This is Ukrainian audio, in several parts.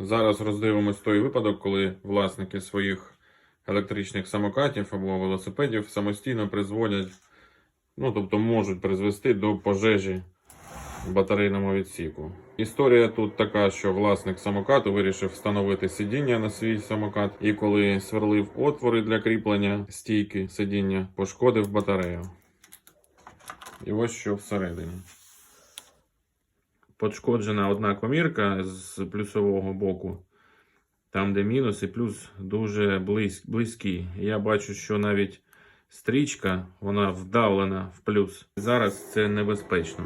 Зараз роздивимось той випадок, коли власники своїх електричних самокатів або велосипедів самостійно призводять, ну тобто можуть призвести до пожежі в батарейному відсіку. Історія тут така, що власник самокату вирішив встановити сидіння на свій самокат, і коли сверлив отвори для кріплення стійки сидіння, пошкодив батарею. І ось що всередині. Пошкоджена одна комірка з плюсового боку, там, де мінус, і плюс дуже близь, близький. Я бачу, що навіть стрічка вона вдавлена в плюс. Зараз це небезпечно.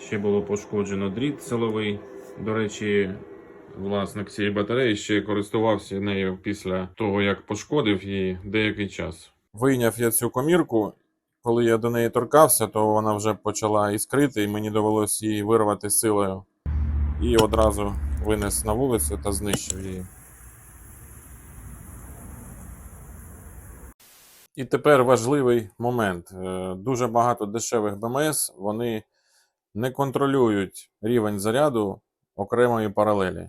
Ще було пошкоджено дріт силовий. До речі, власник цієї батареї ще користувався нею після того, як пошкодив її деякий час. Вийняв я цю комірку. Коли я до неї торкався, то вона вже почала іскрити, і мені довелося її вирвати силою. І одразу винес на вулицю та знищив її. І тепер важливий момент. Е, Дуже багато дешевих БМС вони не контролюють рівень заряду окремої паралелі.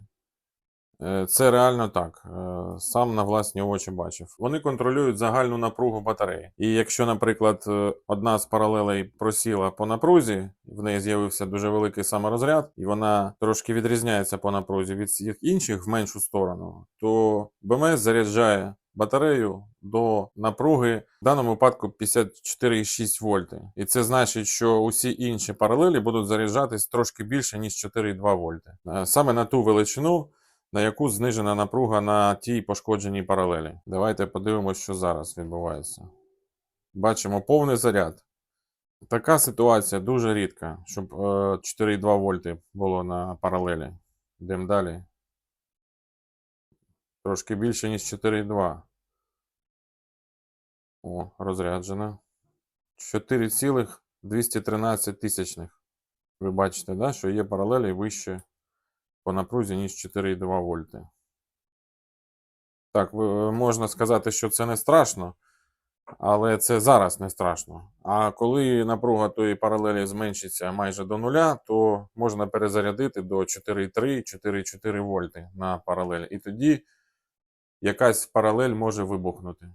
Е, Це реально так. Е, Сам на власні очі бачив. Вони контролюють загальну напругу батареї. І якщо, наприклад, е, одна з паралелей просіла по напрузі, в неї з'явився дуже великий саморозряд, і вона трошки відрізняється по напрузі від всіх інших в меншу сторону, то БМС заряджає батарею до напруги, в даному випадку 54,6 вольти. І це значить, що усі інші паралелі будуть заряджатись трошки більше, ніж 4,2 вольти. Саме на ту величину, на яку знижена напруга на тій пошкодженій паралелі. Давайте подивимося, що зараз відбувається. Бачимо повний заряд. Така ситуація дуже рідка, щоб е, 4,2 вольти було на паралелі. Йдемо далі. Трошки більше, ніж 4,2. О, розряджена. 4,213 тисячних. Ви бачите, да, що є паралелі вище по напрузі, ніж 4,2 вольти. Так, можна сказати, що це не страшно, але це зараз не страшно. А коли напруга тої паралелі зменшиться майже до нуля, то можна перезарядити до 4,3-4,4 вольти на паралель. І тоді якась паралель може вибухнути.